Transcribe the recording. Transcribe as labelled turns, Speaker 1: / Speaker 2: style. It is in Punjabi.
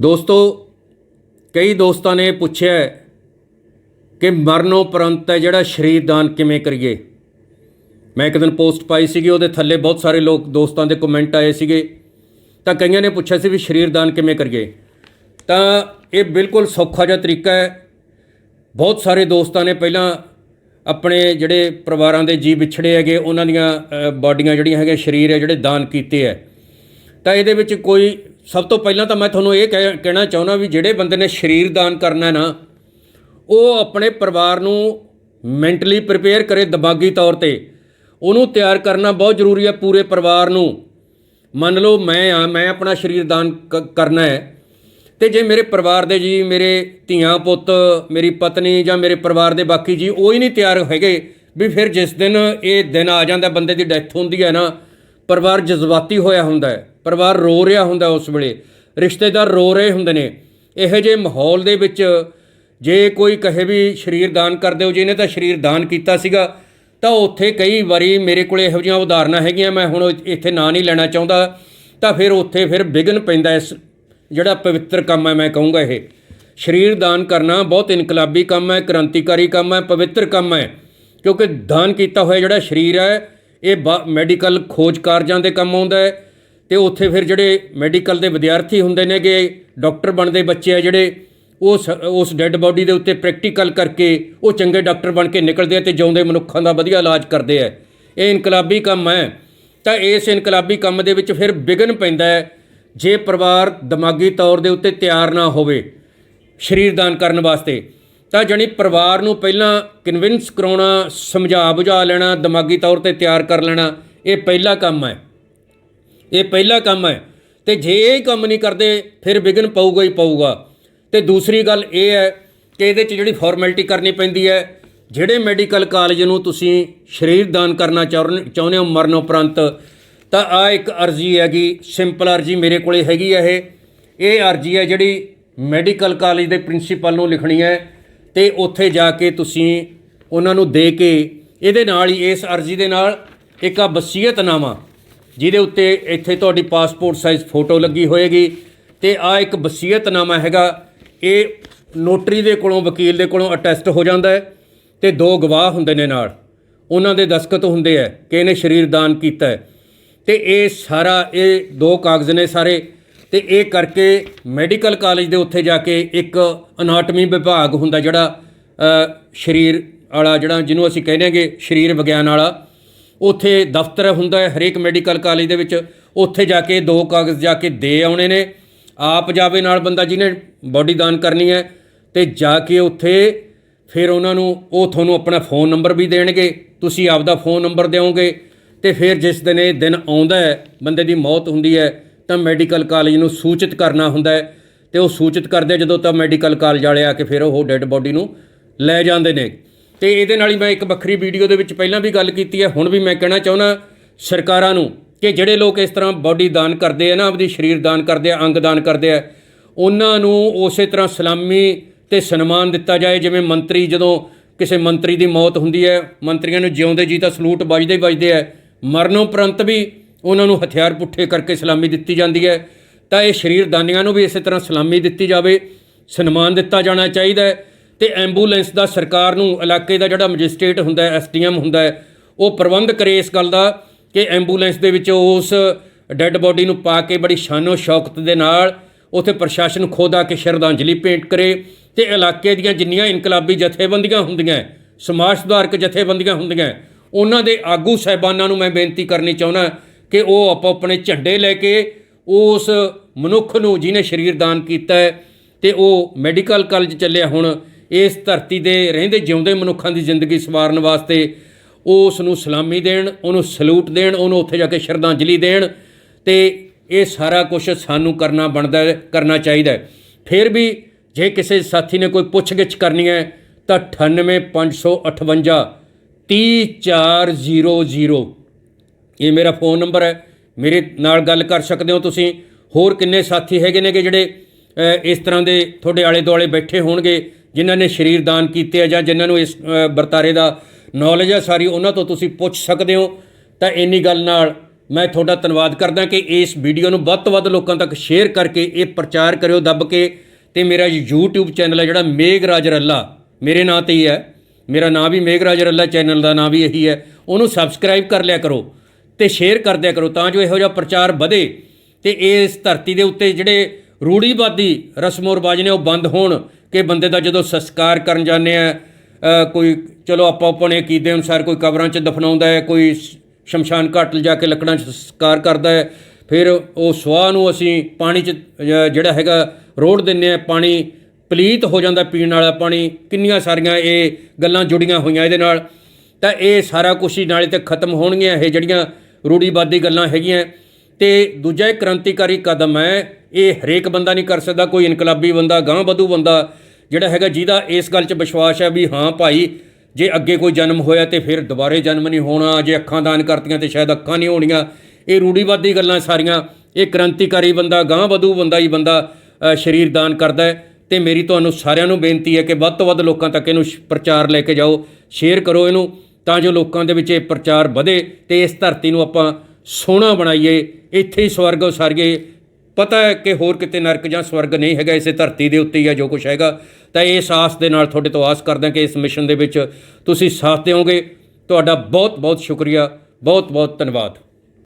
Speaker 1: ਦੋਸਤੋ ਕਈ ਦੋਸਤਾਂ ਨੇ ਪੁੱਛਿਆ ਕਿ ਮਰਨ ਉਪਰੰਤ ਹੈ ਜਿਹੜਾ ਸ਼ਰੀਰ ਦਾਨ ਕਿਵੇਂ ਕਰੀਏ? ਮੈਂ ਇੱਕ ਦਿਨ ਪੋਸਟ ਪਾਈ ਸੀਗੀ ਉਹਦੇ ਥੱਲੇ ਬਹੁਤ ਸਾਰੇ ਲੋਕ ਦੋਸਤਾਂ ਦੇ ਕਮੈਂਟ ਆਏ ਸੀਗੇ। ਤਾਂ ਕਈਆਂ ਨੇ ਪੁੱਛਿਆ ਸੀ ਵੀ ਸ਼ਰੀਰ ਦਾਨ ਕਿਵੇਂ ਕਰੀਏ? ਤਾਂ ਇਹ ਬਿਲਕੁਲ ਸੌਖਾ ਜਿਹਾ ਤਰੀਕਾ ਹੈ। ਬਹੁਤ ਸਾਰੇ ਦੋਸਤਾਂ ਨੇ ਪਹਿਲਾਂ ਆਪਣੇ ਜਿਹੜੇ ਪਰਿਵਾਰਾਂ ਦੇ ਜੀ ਵਿਛੜੇ ਹੈਗੇ ਉਹਨਾਂ ਦੀਆਂ ਅ, ਬਾਡੀਆਂ ਜਿਹੜੀਆਂ ਹੈਗੇ ਸਰੀਰ ਹੈ ਜਿਹੜੇ ਦਾਨ ਕੀਤੇ ਹੈ। ਤਾਂ ਇਹਦੇ ਵਿੱਚ ਕੋਈ, ਸਭ ਤੋਂ ਪਹਿਲਾਂ ਤਾਂ ਮੈਂ ਤੁਹਾਨੂੰ ਇਹ ਕਹਿ- ਕਹਿਣਾ ਚਾਹੁੰਦਾ ਵੀ ਜਿਹੜੇ ਬੰਦੇ ਨੇ ਸਰੀਰ ਦਾਨ ਕਰਨਾ ਨਾ, ਉਹ ਆਪਣੇ ਪਰਿਵਾਰ ਨੂੰ ਮੈਂਟਲੀ ਪ੍ਰਿਪੇਅਰ ਕਰੇ ਦਿਮਾਗੀ ਤੌਰ ਤੇ। ਉਹਨੂੰ ਤਿਆਰ ਕਰਨਾ ਬਹੁਤ ਜ਼ਰੂਰੀ ਹੈ ਪੂਰੇ ਪਰਿਵਾਰ ਨੂੰ। ਮੰਨ ਲਓ ਮੈਂ ਆ, ਮੈਂ ਆਪਣਾ ਸਰੀਰ ਦਾਨ ਕ- ਕਰਨਾ ਹੈ। ਤੇ ਜੇ ਮੇਰੇ ਪਰਿਵਾਰ ਦੇ ਜੀ, ਮੇਰੇ ਧੀਆਂ ਪੁੱਤ, ਮੇਰੀ ਪਤਨੀ ਜਾਂ ਮੇਰੇ ਪਰਿਵਾਰ ਦੇ ਬਾਕੀ ਜੀ, ਉਹ ਹੀ ਨਹੀਂ ਤਿਆਰ ਹੈਗੇ ਵੀ ਫਿਰ ਜਿਸ ਦਿਨ ਇਹ ਦਿਨ ਆ ਜਾਂਦਾ ਬੰਦੇ ਦੀ ਡੈਥ ਹੁੰਦੀ ਹੈ ਨਾ, ਪਰਿਵਾਰ ਜਜ਼ਬਾਤੀ ਹੋਇਆ ਹੁੰਦਾ ਹੈ। ਪਰਿਵਾਰ ਰੋ ਰਿਹਾ ਹੁੰਦਾ ਉਸ ਵੇਲੇ, ਰਿਸ਼ਤੇਦਾਰ ਰੋ ਰਹੇ ਹੁੰਦੇ ਨੇ। ਇਹੋ ਜਿਹੇ ਮਾਹੌਲ ਦੇ ਵਿੱਚ ਜੇ ਕੋਈ ਕਹੇ ਵੀ ਸਰੀਰ ਦਾਨ ਕਰ ਦਿਓ ਜਿਹਨੇ ਤਾਂ ਸਰੀਰ ਦਾਨ ਕੀਤਾ ਸੀਗਾ, ਤਾਂ ਉੱਥੇ ਕਈ ਵਾਰੀ ਮੇਰੇ ਕੋਲੇ ਇਹੋ ਜਿਹੀਆਂ ਉਦਾਹਰਨਾਂ ਹੈਗੀਆਂ, ਮੈਂ ਹੁਣ ਇੱਥੇ ਨਾਂ ਨਹੀਂ ਲੈਣਾ ਚਾਹੁੰਦਾ, ਤਾਂ ਫਿਰ ਉੱਥੇ ਫਿਰ ਵਿਘਨ ਪੈਂਦਾ ਇਸ ਜਿਹੜਾ ਪਵਿੱਤਰ ਕੰਮ ਹੈ ਮੈਂ ਕਹੂੰਗਾ ਇਹ। ਸਰੀਰ ਦਾਨ ਕਰਨਾ ਬਹੁਤ ਇਨਕਲਾਬੀ ਕੰਮ ਹੈ, ਕ੍ਰਾਂਤੀਕਾਰੀ ਕੰਮ ਹੈ, ਪਵਿੱਤਰ ਕੰਮ ਹੈ, ਕਿਉਂਕਿ ਦਾਨ ਕੀਤਾ ਹੋਇਆ ਜਿਹੜਾ ਸਰੀਰ ਹੈ, ਇਹ ਮੈਡੀਕਲ ਖੋਜ ਕਾਰਜਾਂ ਦੇ ਕੰਮ ਆਉਂਦਾ ਹੈ ਤੇ ਉੱਥੇ ਫਿਰ ਜਿਹੜੇ ਮੈਡੀਕਲ ਦੇ ਵਿਦਿਆਰਥੀ ਹੁੰਦੇ ਨੇਗੇ, ਡਾਕਟਰ ਬਣਦੇ ਬੱਚੇ ਆ ਜਿਹੜੇ ਉਸ ਉਸ ਡੈੱਡ ਬਾਡੀ ਦੇ ਉੱਤੇ ਪ੍ਰੈਕਟੀਕਲ ਕਰਕੇ ਉਹ ਚੰਗੇ ਡਾਕਟਰ ਬਣ ਕੇ ਨਿਕਲਦੇ ਆ ਤੇ ਜਿਉਂਦੇ ਮਨੁੱਖਾਂ ਦਾ ਵਧੀਆ ਇਲਾਜ ਕਰਦੇ ਆ। ਇਹ ਇਨਕਲਾਬੀ ਕੰਮ ਹੈ। ਤਾਂ ਇਸ ਇਨਕਲਾਬੀ ਕੰਮ ਦੇ ਵਿੱਚ ਫਿਰ ਵਿਘਨ ਪੈਂਦਾ ਹੈ। ਜੇ ਪਰਿਵਾਰ ਦਿਮਾਗੀ ਤੌਰ ਦੇ ਉੱਤੇ ਤਿਆਰ ਨਾ ਹੋਵੇ ਸਰੀਰ ਦਾਨ ਕਰਨ ਵਾਸਤੇ, ਤਾਂ ਜਣੀ ਪਰਿਵਾਰ ਨੂੰ ਪਹਿਲਾਂ ਕਨਵਿੰਸ ਕਰਾਉਣਾ ਸਮਝਾ ਬੁਝਾ ਲੈਣਾ, ਦਿਮਾਗੀ ਤੌਰ ਤੇ ਤਿਆਰ ਕਰ ਲੈਣਾ, ਇਹ ਪਹਿਲਾ ਕੰਮ ਹੈ। ਇਹ ਪਹਿਲਾ ਕੰਮ ਹੈ। ਤੇ ਜੇ ਇਹ ਕੰਮ ਨਹੀਂ ਕਰਦੇ, ਫਿਰ ਵਿਘਨ ਪਊਗਾ ਹੀ ਪਊਗਾ। ਤੇ ਦੂਸਰੀ ਗੱਲ ਇਹ ਹੈ ਕਿ ਇਹਦੇ 'ਚ ਜਿਹੜੀ ਫਾਰਮੈਲਿਟੀ ਕਰਨੀ ਪੈਂਦੀ ਹੈ, ਜਿਹੜੇ ਮੈਡੀਕਲ ਕਾਲਜ ਨੂੰ ਤੁਸੀਂ ਸਰੀਰ ਦਾਨ ਕਰਨਾ ਚਾਹੁੰ- ਚਾਹੁੰਦੇ ਹੋ ਮਰਨ ਉਪਰੰਤ, ਤਾਂ ਆ ਇੱਕ ਅਰਜ਼ੀ ਹੈਗੀ ਸਿੰਪਲ ਅਰਜ਼ੀ ਮੇਰੇ ਕੋਲੇ ਹੈਗੀ ਹੈ ਇਹ। ਇਹ ਅਰਜ਼ੀ ਹੈ ਜਿਹੜੀ ਮੈਡੀਕਲ ਕਾਲਜ ਦੇ ਪ੍ਰਿੰਸੀਪਲ ਨੂੰ ਲਿਖਣੀ ਹੈ ਤੇ ਉੱਥੇ ਜਾ ਕੇ ਤੁਸੀਂ ਉਹਨਾਂ ਨੂੰ ਦੇ ਕੇ ਇਹਦੇ ਨਾਲ ਹੀ, ਇਸ ਅਰਜ਼ੀ ਦੇ ਨਾਲ ਇੱਕ ਆ ਵਸੀਅਤਨਾਮਾ ਜਿਹਦੇ ਉੱਤੇ ਇੱਥੇ ਤੁਹਾਡੀ ਪਾਸਪੋਰਟ ਸਾਈਜ਼ ਫੋਟੋ ਲੱਗੀ ਹੋਏਗੀ ਤੇ ਆ ਇੱਕ ਵਸੀਅਤਨਾਮਾ ਹੈਗਾ। ਇਹ ਨੋਟਰੀ ਦੇ ਕੋਲੋਂ, ਵਕੀਲ ਦੇ ਕੋਲੋਂ ਅਟੈਸਟ ਹੋ ਜਾਂਦਾ ਹੈ ਤੇ ਦੋ ਗਵਾਹ ਹੁੰਦੇ ਨੇ ਨਾਲ। ਉਹਨਾਂ ਦੇ ਦਸਖਤ ਹੁੰਦੇ ਆ ਕਿ ਇਹਨੇ ਸਰੀਰ ਦਾਨ ਕੀਤਾ ਹੈ। ਤੇ ਇਹ ਸਾਰਾ, ਇਹ ਦੋ ਕਾਗਜ਼ ਨੇ ਸਾਰੇ ਤੇ ਇਹ ਕਰਕੇ ਮੈਡੀਕਲ ਕਾਲਜ ਦੇ ਉੱਥੇ ਜਾ ਕੇ ਇੱਕ ਅਨਾਟਮੀ ਵਿਭਾਗ ਹੁੰਦਾ ਜਿਹੜਾ ਸਰੀਰ ਵਾਲਾ ਜਿਹੜਾ ਜਿਹਨੂੰ ਅਸੀਂ ਕਹਿੰਦੇ ਹਾਂਗੇ, ਸਰੀਰ ਵਿਗਿਆਨ ਵਾਲਾ। ਉੱਥੇ ਦਫ਼ਤਰ ਹੁੰਦਾ ਹੈ, ਹਰੇਕ ਮੈਡੀਕਲ ਕਾਲਜ ਦੇ ਵਿੱਚ। ਉੱਥੇ ਜਾ ਕੇ ਦੋ ਕਾਗਜ਼ ਜਾ ਕੇ ਦੇ ਆਉਣੇ ਨੇ। ਆਪ ਜਾਵੇ ਨਾਲ ਬੰਦਾ ਜਿਹਨੇ ਬਾਡੀ ਦਾਨ ਕਰਨੀ ਹੈ ਤੇ ਜਾ ਕੇ ਉੱਥੇ ਫਿਰ ਉਹਨਾਂ ਨੂੰ ਉਹ ਤੁਹਾਨੂੰ ਆਪਣਾ ਫੋਨ ਨੰਬਰ ਵੀ ਦੇਣਗੇ। ਤੁਸੀਂ ਆਪਦਾ ਫੋਨ ਨੰਬਰ ਦਿਓਗੇ ਤੇ ਫਿਰ ਜਿਸ ਦਿਨ ਇਹ ਦਿਨ ਆਉਂਦਾ ਹੈ, ਬੰਦੇ ਦੀ ਮੌਤ ਹੁੰਦੀ ਹੈ, ਤਾਂ ਮੈਡੀਕਲ ਕਾਲਜ ਨੂੰ ਸੂਚਿਤ ਕਰਨਾ ਹੁੰਦਾ ਹੈ। ਤੇ ਉਹ ਸੂਚਿਤ ਕਰਦੇ ਜਦੋਂ ਤਾਂ ਮੈਡੀਕਲ ਕਾਲਜ ਵਾਲੇ ਆ ਕੇ ਫਿਰ ਉਹ ਡੈੱਡ ਬਾਡੀ ਨੂੰ ਲੈ ਜਾਂਦੇ ਨੇ। ਤੇ ਇਹਦੇ ਨਾਲ ਹੀ ਮੈਂ ਇੱਕ ਵੱਖਰੀ ਵੀਡੀਓ ਦੇ ਵਿੱਚ ਪਹਿਲਾਂ ਵੀ ਗੱਲ ਕੀਤੀ ਹੈ, ਹੁਣ ਵੀ ਮੈਂ ਕਹਿਣਾ ਚਾਹੁੰਦਾ ਸਰਕਾਰਾਂ ਨੂੰ ਕਿ ਜਿਹੜੇ ਲੋਕ ਇਸ ਤਰ੍ਹਾਂ ਬਾਡੀ ਦਾਨ ਕਰਦੇ ਆ ਨਾ, ਆਪਦੀ ਸਰੀਰ ਦਾਨ ਕਰਦੇ ਆ, ਅੰਗ ਦਾਨ ਕਰਦੇ ਆ, ਉਹਨਾਂ ਨੂੰ ਉਸੇ ਤਰ੍ਹਾਂ ਸਲਾਮੀ ਤੇ ਸਨਮਾਨ ਦਿੱਤਾ ਜਾਏ, ਜਿਵੇਂ ਮੰਤਰੀ ਜਦੋਂ ਕਿਸੇ ਮੰਤਰੀ ਦੀ ਮੌਤ ਹੁੰਦੀ ਹੈ, ਮੰਤਰੀਆਂ ਨੂੰ ਜਿਉਂਦੇ ਜੀ ਤਾਂ ਸਲੂਟ ਵੱਜਦੇ ਹੀ ਵੱਜਦੇ ਆ, ਮਰਨ ਉਪਰੰਤ ਵੀ ਉਹਨਾਂ ਨੂੰ ਹਥਿਆਰ ਪੁੱਠੇ ਕਰਕੇ ਸਲਾਮੀ ਦਿੱਤੀ ਜਾਂਦੀ ਹੈ, ਤਾਂ ਇਹ ਸਰੀਰ ਦਾਨੀਆਂ ਨੂੰ ਵੀ ਇਸੇ ਤਰ੍ਹਾਂ ਸਲਾਮੀ ਦਿੱਤੀ ਜਾਵੇ, ਸਨਮਾਨ ਦਿੱਤਾ ਜਾਣਾ ਚਾਹੀਦਾ ਹੈ। ਤੇ ਐਂਬੂਲੈਂਸ ਦਾ ਸਰਕਾਰ ਨੂੰ ਇਲਾਕੇ ਦਾ ਜਿਹੜਾ ਮੈਜਿਸਟ੍ਰੇਟ ਹੁੰਦਾ ਹੈ, ਐਸਡੀਐਮ ਹੁੰਦਾ ਹੈ, ਉਹ ਪ੍ਰਬੰਧ ਕਰੇ ਇਸ ਗੱਲ ਦਾ ਕਿ ਐਂਬੂਲੈਂਸ ਦੇ ਵਿੱਚ ਉਸ ਡੈੱਡ ਬਾਡੀ ਨੂੰ ਪਾ ਕੇ ਬੜੀ ਸ਼ਾਨੋ ਸ਼ੌਕਤ ਦੇ ਨਾਲ ਉਥੇ ਪ੍ਰਸ਼ਾਸਨ ਖੁਦ ਆ ਕੇ ਸ਼ਰਧਾਂਜਲੀ ਭੇਂਟ ਕਰੇ ਤੇ ਇਲਾਕੇ ਦੀਆਂ ਜਿੰਨੀਆਂ ਇਨਕਲਾਬੀ ਜਥੇਬੰਦੀਆਂ ਹੁੰਦੀਆਂ ਸਮਾਜ ਸੁਧਾਰਕ ਜਥੇਬੰਦੀਆਂ ਹੁੰਦੀਆਂ ਉਹਨਾਂ ਦੇ ਆਗੂ ਸਹਿਬਾਨਾਂ ਨੂੰ ਮੈਂ ਬੇਨਤੀ ਕਰਨੀ ਚਾਹੁੰਦਾ ਕਿ ਉਹ ਆਪੋ ਆਪਣੇ ਝੰਡੇ ਲੈ ਕੇ ਉਸ ਮਨੁੱਖ ਨੂੰ ਜਿਹਨੇ ਸਰੀਰ ਦਾਨ ਕੀਤਾ ਹੈ ਤੇ ਉਹ ਮੈਡੀਕਲ ਕਾਲਜ ਚੱਲਿਆ ਹੁਣ ਇਸ ਧਰਤੀ ਦੇ ਰਹਿੰਦੇ ਜਿਉਂਦੇ ਮਨੁੱਖਾਂ ਦੀ ਜ਼ਿੰਦਗੀ ਸਵਾਰਨ ਵਾਸਤੇ ਉਸ ਨੂੰ ਸਲਾਮੀ ਦੇਣ, ਉਹਨੂੰ ਸਲੂਟ ਦੇਣ, ਉਹਨੂੰ ਉੱਥੇ ਜਾ ਕੇ ਸ਼ਰਧਾਂਜਲੀ ਦੇਣ ਤੇ ਇਹ ਸਾਰਾ ਕੁਝ ਸਾਨੂੰ ਕਰਨਾ ਬਣਦਾ ਕਰਨਾ ਚਾਹੀਦਾ ਫਿਰ ਵੀ ਜੇ ਕਿਸੇ ਸਾਥੀ ਨੇ ਕੋਈ ਪੁੱਛਗਿੱਛ ਕਰਨੀ ਹੈ, ਤਾਂ 98558 30400 ਇਹ ਮੇਰਾ ਫੋਨ ਨੰਬਰ ਹੈ, ਮੇਰੇ ਨਾਲ ਗੱਲ ਕਰ ਸਕਦੇ ਹੋ ਤੁਸੀਂ। ਹੋਰ ਕਿੰਨੇ ਸਾਥੀ ਹੈਗੇ ਨੇਗੇ ਜਿਹੜੇ ਇਸ ਤਰ੍ਹਾਂ ਦੇ ਤੁਹਾਡੇ ਆਲੇ ਦੁਆਲੇ ਬੈਠੇ ਹੋਣਗੇ? ਜਿਨ੍ਹਾਂ ਨੇ ਸਰੀਰ ਦਾਨ ਕੀਤੇ ਆ ਜਾਂ ਜਿਨ੍ਹਾਂ ਨੂੰ ਇਸ ਵਰਤਾਰੇ ਦਾ ਨੌਲੇਜ ਹੈ ਸਾਰੀ ਉਹਨਾਂ ਤੋਂ ਤੁਸੀਂ ਪੁੱਛ ਸਕਦੇ ਹੋ। ਤਾਂ ਇੰਨੀ ਗੱਲ ਨਾਲ ਮੈਂ ਤੁਹਾਡਾ ਧੰਨਵਾਦ ਕਰਦਾ ਕਿ ਇਸ ਵੀਡੀਓ ਨੂੰ ਵੱਧ ਤੋਂ ਵੱਧ ਲੋਕਾਂ ਤੱਕ ਸ਼ੇਅਰ ਕਰਕੇ ਇਹ ਪ੍ਰਚਾਰ ਕਰਿਓ, ਦੱਬ ਕੇ। ਤੇ ਮੇਰਾ YouTube ਚੈਨਲ ਹੈ ਜਿਹੜਾ ਮੇਘਰਾਜ ਰੱਲਾ, ਮੇਰੇ ਨਾਂ ਤੇ ਹੀ ਹੈ। ਮੇਰਾ ਨਾਂ ਵੀ ਮੇਘਰਾਜ ਰੱਲਾ ਚੈਨਲ ਦਾ ਨਾਂ ਵੀ ਇਹੀ ਹੈ। ਉਹਨੂੰ ਸਬਸਕ੍ਰਾਈਬ ਕਰ ਲਿਆ ਕਰੋ ਤੇ ਸ਼ੇਅਰ ਕਰ ਦਿਆ ਕਰੋ ਤਾਂ ਜੋ ਇਹੋ ਜਿਹਾ ਪ੍ਰਚਾਰ ਵਧੇ। ਤੇ ਇਸ ਧਰਤੀ ਦੇ ਉੱਤੇ ਜਿਹੜੇ ਰੂੜੀਵਾਦੀ ਰਸਮੋ ਰਿਵਾਜ ਨੇ ਉਹ ਬੰਦ ਹੋਣ। ਕਿ ਬੰਦੇ ਦਾ ਜਦੋਂ ਸੰਸਕਾਰ ਕਰਨ ਜਾਂਦੇ ਆ ਕੋਈ, ਚਲੋ ਆਪਾਂ ਆਪਣੇ ਅਕੀਦੇ ਅਨੁਸਾਰ ਕੋਈ ਕਬਰਾਂ 'ਚ ਦਫਨਾਉਂਦਾ ਹੈ, ਕੋਈ ਸ਼ਮਸ਼ਾਨ ਘਾਟ ਲਿਜਾ ਕੇ ਲੱਕੜਾਂ 'ਚ ਸੰਸਕਾਰ ਕਰਦਾ ਹੈ, ਫਿਰ ਉਹ ਸਵਾਹ ਨੂੰ ਅਸੀਂ ਪਾਣੀ 'ਚ ਜਿਹੜਾ ਹੈਗਾ ਰੋੜ ਦਿੰਨੇ ਆ ਪਾਣੀ ਪਲੀਤ ਹੋ ਜਾਂਦਾ ਪੀਣ ਵਾਲਾ ਪਾਣੀ, ਕਿੰਨੀਆਂ ਸਾਰੀਆਂ ਇਹ ਗੱਲਾਂ ਜੁੜੀਆਂ ਹੋਈਆਂ ਇਹਦੇ ਨਾਲ, ਤਾਂ ਇਹ ਸਾਰਾ ਕੁਛ ਹੀ ਨਾਲੇ ਤੇ ਖਤਮ ਹੋਣਗੀਆਂ, ਇਹ ਜਿਹੜੀਆਂ ਰੂੜੀਵਾਦੀ ਗੱਲਾਂ ਹੈਗੀਆਂ, ਤੇ ਦੂਜਾ ਇਹ ਕ੍ਰਾਂਤੀਕਾਰੀ ਕਦਮ ਹੈ ਇਹ ਹਰੇਕ ਬੰਦਾ ਨਹੀਂ ਕਰ ਸਕਦਾ, ਕੋਈ ਇਨਕਲਾਬੀ ਬੰਦਾ ਗਾਂ ਵਧੂ ਬੰਦਾ ਜਿਹੜਾ ਹੈਗਾ ਜਿਹਦਾ ਇਸ ਗੱਲ 'ਚ ਵਿਸ਼ਵਾਸ ਹੈ ਵੀ ਹਾਂ ਭਾਈ, ਜੇ ਅੱਗੇ ਕੋਈ ਜਨਮ ਹੋਇਆ ਤੇ ਫਿਰ ਦੁਬਾਰੇ ਜਨਮ ਨਹੀਂ ਹੋਣਾ, ਜੇ ਅੱਖਾਂ ਦਾਨ ਕਰਤੀਆਂ ਤੇ ਸ਼ਾਇਦ ਅੱਖਾਂ ਨਹੀਂ ਹੋਣੀਆਂ। ਇਹ ਰੂੜੀਵਾਦੀ ਗੱਲਾਂ ਸਾਰੀਆਂ, ਇਹ ਕ੍ਰਾਂਤੀਕਾਰੀ ਬੰਦਾ ਗਾਂ ਵਧੂ ਬੰਦਾ ਹੀ ਬੰਦਾ ਸਰੀਰ ਦਾਨ ਕਰਦਾ ਹੈ। ਤੇ ਮੇਰੀ ਤੁਹਾਨੂੰ ਸਾਰਿਆਂ ਨੂੰ ਬੇਨਤੀ ਹੈ ਕਿ ਵੱਧ ਤੋਂ ਵੱਧ ਲੋਕਾਂ ਤੱਕ ਇਹਨੂੰ ਪ੍ਰਚਾਰ ਲੈ ਕੇ ਜਾਓ, ਸ਼ੇਅਰ ਕਰੋ ਇਹਨੂੰ, ਤਾਂ ਜੋ ਲੋਕਾਂ ਦੇ ਵਿੱਚ ਇਹ ਪ੍ਰਚਾਰ ਵਧੇ ਤੇ ਇਸ ਧਰਤੀ ਨੂੰ ਆਪਾਂ ਸੋਹਣਾ ਬਣਾਈਏ। ਇੱਥੇ ਹੀ ਸਵਰਗ ਉਸਾਰੀਏ। ਪਤਾ ਹੈ ਕਿ ਹੋਰ ਕਿਤੇ ਨਰਕ ਜਾਂ ਸਵਰਗ ਨਹੀਂ ਹੈਗਾ, ਇਸੇ ਧਰਤੀ ਦੇ ਉੱਤੇ ਹੀ ਹੈ ਜੋ ਕੁਝ ਹੈਗਾ। ਤਾਂ ਇਸ ਆਸ ਦੇ ਨਾਲ ਤੁਹਾਡੇ ਤੋਂ ਆਸ ਕਰਦਾ ਕਿ ਇਸ ਮਿਸ਼ਨ ਦੇ ਵਿੱਚ ਤੁਸੀਂ ਸਾਥ ਦਿਓਗੇ। ਤੁਹਾਡਾ ਬਹੁਤ ਬਹੁਤ ਸ਼ੁਕਰੀਆ। ਬਹੁਤ ਬਹੁਤ ਧੰਨਵਾਦ।